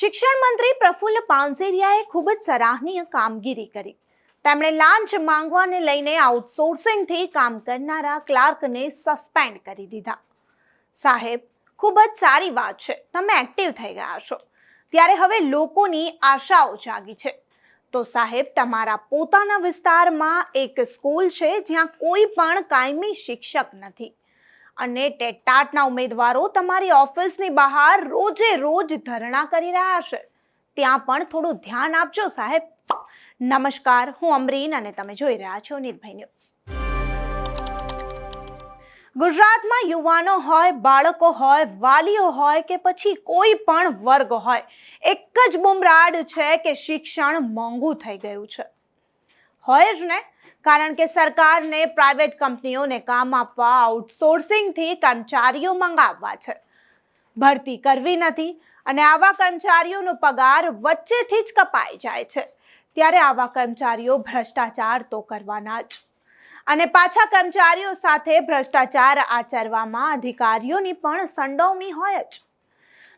શિક્ષણ મંત્રી પ્રફુલ્લ પાનસેરિયાએ ખૂબ જ સરાહનીય કામગીરી કરી. તેમણે લાંચ માંગવાને લઈને આઉટસોર્સિંગથી કામ કરનારા ક્લાર્કને સસ્પેન્ડ કરી દીધા. સાહેબ, ખૂબ જ સારી વાત છે. તમે એક્ટિવ થઈ ગયા છો. ત્યારે હવે લોકોની આશાઓ જાગી છે. તો સાહેબ, તમારા પોતાના વિસ્તારમાં એક સ્કૂલ છે જ્યાં કોઈ પણ કાયમી શિક્ષક નથી. અને ટેટાટના ઉમેદવારો તમારી ઓફિસની બહાર રોજે રોજ ધરણા કરી રહ્યા છે. ત્યાં પણ થોડું ધ્યાન આપજો સાહેબ. નમસ્કાર, હું અમરીન અને તમે જોઈ રહ્યા છો નિર્ભય ન્યૂઝ. ગુજરાતમાં યુવાનો હોય, બાળકો હોય, વાલીઓ હોય કે પછી કોઈ પણ વર્ગ હોય, એક જ બુમરાડ છે કે શિક્ષણ મોંઘું થઈ ગયું છે. હોય જ ને? કારણ કે સરકારને પ્રાઇવેટ કંપનીઓને કામ આપવા આઉટસોર્સિંગથી કર્મચારીઓ મંગાવવા છે. ભરતી કરવી નથી અને આવા કર્મચારીઓનો પગાર વચ્ચેથી જ કપાઈ જાય છે. ત્યારે આવા કર્મચારીઓ ભ્રષ્ટાચાર તો કરવાના જ. અને પાછા કર્મચારીઓ સાથે ભ્રષ્ટાચાર આચરવામાં અધિકારીઓની પણ સંડોવણી હોય જ.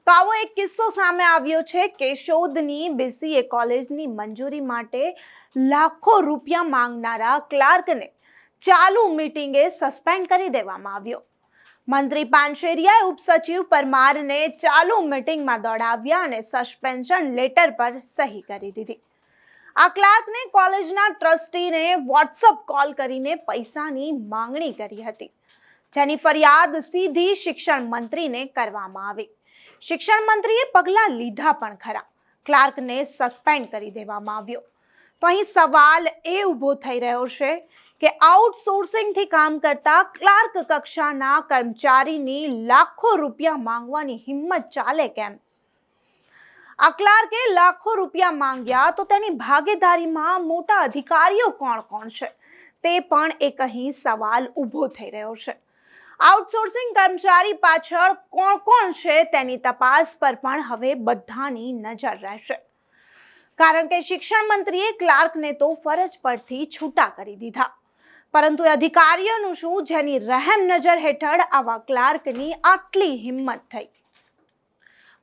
તો આવો એક કિસ્સો સામે આવ્યો છે કેશોદની બીસીએ કોલેજની મંજૂરી માટે લાખો રૂપિયા માંગનારા ક્લાર્કને ચાલુ મિટિંગે સસ્પેન્ડ કરી દેવામાં આવ્યો. મંત્રી પાનશેરિયાએ ઉપસચિવ પરમારને ચાલુ મીટિંગમાં દોડાવ્યા અને સસ્પેન્શન લેટર પર સહી કરી દીધી. આ ક્લાર્કને કોલેજના ટ્રસ્ટીને વોટ્સઅપ કોલ કરીને પૈસાની માંગણી કરી હતી. જેની ફરિયાદ સીધી શિક્ષણ મંત્રીને કરવામાં આવી. શિક્ષણ મંત્રીએ પગલાં લીધા પણ ખરા. ક્લાર્કને સસ્પેન્ડ કરી દેવામાં આવ્યો. તો અહીં સવાલ એ ઊભો થઈ રહ્યો છે કે આઉટસોર્સિંગથી કામ કરતા ક્લાર્ક કક્ષાના કર્મચારીની લાખો રૂપિયા માંગવાની હિંમત ચાલે કેમ? આ ક્લાર્કે લાખો રૂપિયા માંગ્યા તો તેની ભાગીદારીમાં મોટા અધિકારીઓ કોણ કોણ છે? તે પણ એક અહીં સવાલ ઊભો થઈ રહ્યો છે. આઉટસોર્સિંગ કર્મચારી પાછળ કોણ કોણ છે તેની તપાસ પર પણ હવે બધાની નજર રહેશે. કારણ કે શિક્ષણ મંત્રીએ ક્લાર્કને તો ફરજ પરથી છૂટા કરી દીધા. પરંતુ અધિકારીઓનું શું? જેની રહેમ નજર હેઠળ આવા ક્લાર્કની આટલી હિંમત થઈ.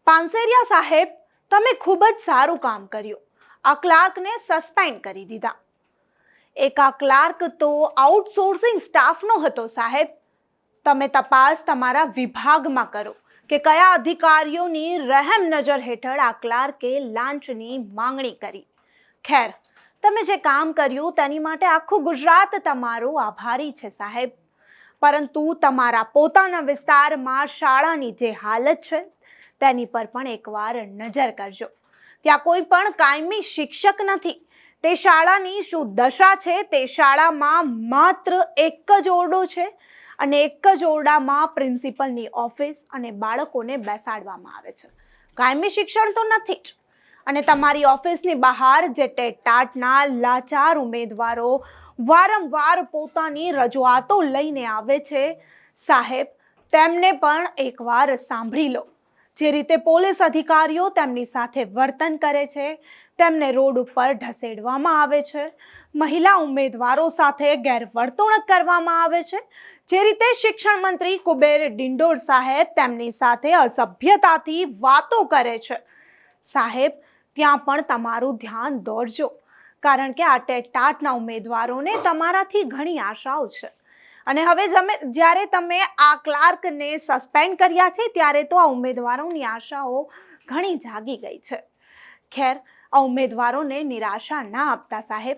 પાનસેરિયા સાહેબ, તમે ખૂબ જ સારું કામ કર્યું. આ ક્લાર્કને સસ્પેન્ડ કરી દીધા. એક આ ક્લાર્ક તો આઉટસોર્સિંગ સ્ટાફનો હતો સાહેબ. તમે તપાસ તમારા વિભાગમાં કરો કે કયા અધિકારીઓની રહેમ નજર હેઠળ આ ક્લાર્કે લાંચની માંગણી કરી. ખેર, તમે જે કામ કર્યું તેની માટે આખું ગુજરાત તમારો આભારી છે સાહેબ. પરંતુ તમારા પોતાના વિસ્તારમાં શાળાની જે હાલત છે, તેની પર પણ એકવાર નજર કરજો. ત્યાં કોઈ પણ કાયમી શિક્ષક નથી. તે શાળાની શું દશા છે, તે શાળામાં માત્ર એક જ ઓરડો છે? અને એક જ ઓરડામાં પ્રિન્સિપલની ઓફિસ અને બાળકોને બેસાડવામાં આવે છે. કાયમી શિક્ષણ તો નથી જ. અને તમારી ઓફિસની બહાર જે ટેટાટના લાચાર ઉમેદવારો વારંવાર પોતાની રજૂઆતો લઈને આવે છે, સાહેબ, તેમને પણ એકવાર સાંભળી લો. જે રીતે પોલીસ અધિકારીઓ તેમની સાથે વર્તન કરે છે તેમને રોડ ઉપર ઢસેડવામાં આવે છે. મહિલા ઉમેદવારો સાથે ગેરવર્તણૂક કરવામાં આવે છે. જે રીતે શિક્ષણ મંત્રી કુબેર ડિંડોર સાહેબ તેમની સાથે અસભ્યતાથી વાતો કરે છે. સાહેબ, ત્યાં પણ તમારું ધ્યાન દોરજો, કારણ કે આ ટેટાટના ઉમેદવારોને તમારાથી ઘણી આશાઓ છે. અને હવે જમે, જ્યારે તમે આ ક્લાર્કને સસ્પેન્ડ કર્યા છે, ત્યારે તો આ ઉમેદવારોની આશાઓ ઘણી જાગી ગઈ છે. ખેર આ ઉમેદવારોને નિરાશા ના આપતા સાહેબ.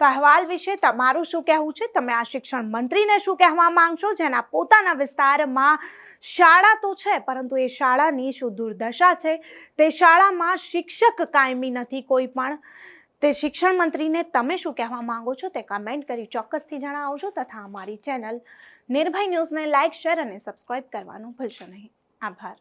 તો અહેવાલ વિશે તમારું શું કહેવું છે? તમે આ શિક્ષણ મંત્રીને શું કહેવા માંગશો? જેના પોતાના વિસ્તારમાં શાળા તો છે, પરંતુ એ શાળાની શું દુર્દશા છે? તે શાળામાં શિક્ષક કાયમી નથી કોઈ પણ. તે શિક્ષણ મંત્રીને તમે શું કહેવા માંગો છો તે કમેન્ટ કરી ચોક્કસથી જણાવજો તથા અમારી ચેનલ નિર્ભય ન્યૂઝને લાઇક, શેર અને સબસ્ક્રાઇબ કરવાનું ભૂલશો નહીં. આભાર.